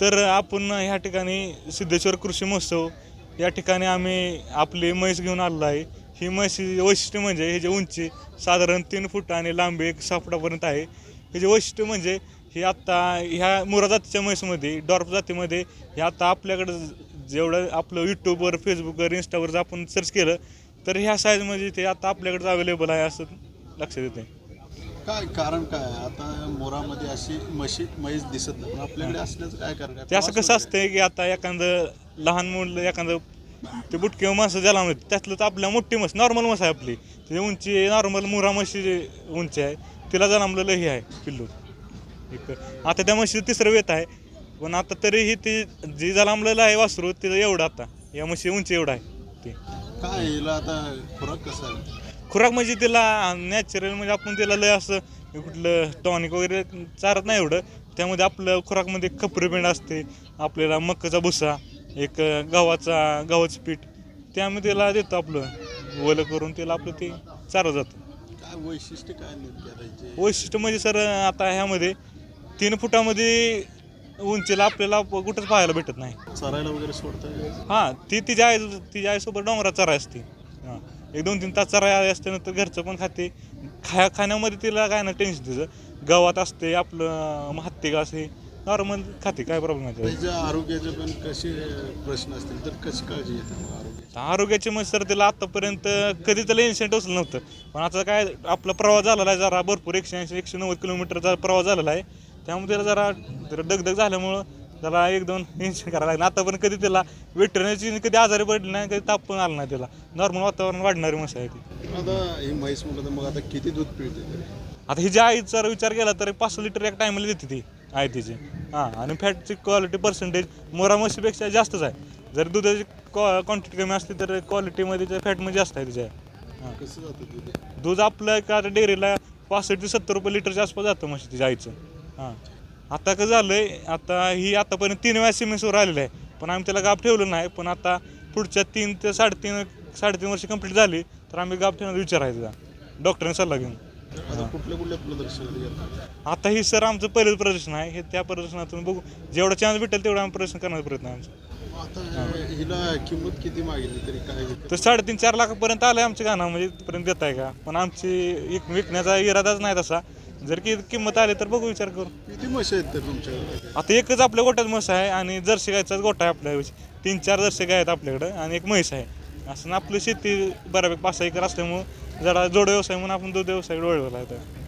तर आपण ह्या ठिकाणी सिद्धेश्वर कृषी महोत्सव या ठिकाणी आम्ही आपली म्हैस घेऊन आलेलो आहे. ही म्हैस वैशिष्ट्य म्हणजे ह्याची उंची साधारण तीन फूट आणि लांबी एक सहा फुटापर्यंत आहे. ह्याचे वैशिष्ट्य म्हणजे ही आत्ता ह्या मुरा जातीच्या म्हैसमध्ये डॉर्फ जातीमध्ये हे आत्ता आपल्याकडं जेवढं आपलं यूट्यूबवर फेसबुकवर इंस्टावर जर आपण सर्च केलं तर ह्या साईजमध्ये ते आता आपल्याकडं अवेलेबल आहे असं लक्षात येते काय कारण काय? आता मोरामध्ये अशी म्हशी म्हैस दिसत नाही. पण आपल्याकडे असल्याचं काय कारण आहे? ते असं कसं असतंय की आता एखादं लहान मुलं एखादं ते बुटके माणसं ज्याला त्यातलं तर आपल्या मोठी मस नॉर्मल मस आहे आपली. त्याची उंची नॉर्मल मुरा म्हशी उंची आहे तिला जन्मलेलं हे आहे पिल्लू. एक आता त्या म्हशीचं तिसरं वेत आहे. पण आता तरीही ती जी जन्मलेलं आहे वासरू तिचं एवढं आता. या म्हशी उंची एवढं आहे ते. काय हिला आता खुराक कसा आहे? खुराक म्हणजे तिला नॅचरल म्हणजे आपण तिला लय असं कुठलं टॉनिक वगैरे चारत नाही एवढं. त्यामध्ये आपलं खुराकमध्ये खपरी पेंड असते आपल्याला मक्काचा भुसा एक गव्हाचा गव्हाचं पीठ ते आम्ही तिला देतो आपलं. ओलं करून तिला आपलं ते चारलं जातं. काय वैशिष्ट्य काय नेमके? वैशिष्ट्य म्हणजे सर आता ह्यामध्ये तीन फुटामध्ये उंचीला आपल्याला कुठंच पाहायला भेटत नाही. चरायला वगैरे सोडता? हां ती तिच्या आई तिच्या आईसोबत डोंगरात चराय असते. एक दोन तीन तास चराय असते नंतर घरचं पण खाते. खा खाण्यामध्ये तिला काय ना टेन्शन तिचं. गव्हात असते आपलं हत्ती का असे नॉर्मल खाते काय प्रॉब्लेम आहे आरोग्याचे पण कसे प्रश्न असतील तर कशी काळजी आरोग्याची? मग सर तिला आतापर्यंत कधी त्याला इन्सिडेंट उचलं नव्हतं. पण आता काय आपला प्रवास झालेला आहे जरा भरपूर एकशे ऐंशी एकशे नव्वद किलोमीटरचा प्रवास झालेला आहे. त्यामुळे तिला जरा जरा दगदग झाल्यामुळं जरा एक दोन इन्सिडेंट करायला लागला. आता पण कधी तिला वेटरनरीची कधी आजारी पडली नाही कधी ताप पण आला नाही तिला नॉर्मल वातावरण वाढणारी मस आहे ती. आता ही म्हैस म्हणलं तर मग आता किती दूध पिळते तरी? आता ही ज्या आईचा जर विचार केला तर पाच लिटर एक टायमाला देते ती आहे तिची. हां आणि फॅटची क्वालिटी पर्सेंटेज मोरा म्हशीपेक्षा जास्तच आहे. जर दुधाची क्वांटिटी कमी असली तर क्वालिटीमध्ये फॅटमध्ये जास्त आहे तिच्या हां. कसं जातं दूध? दूध आपलं का डेअरीला पासष्ट ते सत्तर रुपये लिटरच्या आसपास जातं म्हशी तिच्या आईचं. हां. आता कसं झालंय आता ही आतापर्यंत तीन वेळा सिमेंट्सवर आलेलं आहे. पण आम्ही त्याला गाप ठेवलं नाही पण आता पुढच्या तीन ते साडेतीन साडेतीन वर्ष कंप्लीट झाली तर आम्ही गाप ठेवण्याचा विचार आहे तिचा. डॉक्टरांनी सल्ला घेऊन. कुठल्या प्रदर्शनात घेतात आता ही सर आमचं पहिलं प्रदर्शन आहे हे त्या प्रदर्शनातून बघू. जेवढा चान्स भेटेल तेवढा आम्ही प्रदर्शन करण्याचा प्रयत्न आहे आमचा. हिला किंमत किती मागितली तरी काय तर साडेतीन चार लाखापर्यंत आलं आहे आमच्या गाणं म्हणजे तिथपर्यंत देत आहे का? पण आमची एक विकण्याचा इरादाच नाही तसा. जर की किंमत आली तर बघू विचार करू. किती म्हशी आहेत तर तुमच्याकडे? आता एकच आपल्या गोट्यात म्हस आहे आणि जर्सी गायचाच गोठा आहे आपल्या तीन चार जर्सी गाय आहेत आपल्याकडं आणि एक म्हैस आहे. असं ना आपली शेती बऱ्यापैकी पाच सहा एकर असल्यामुळं जरा जोड व्यवसाय म्हणून आपण दूध व्यवसाय वळवला आहे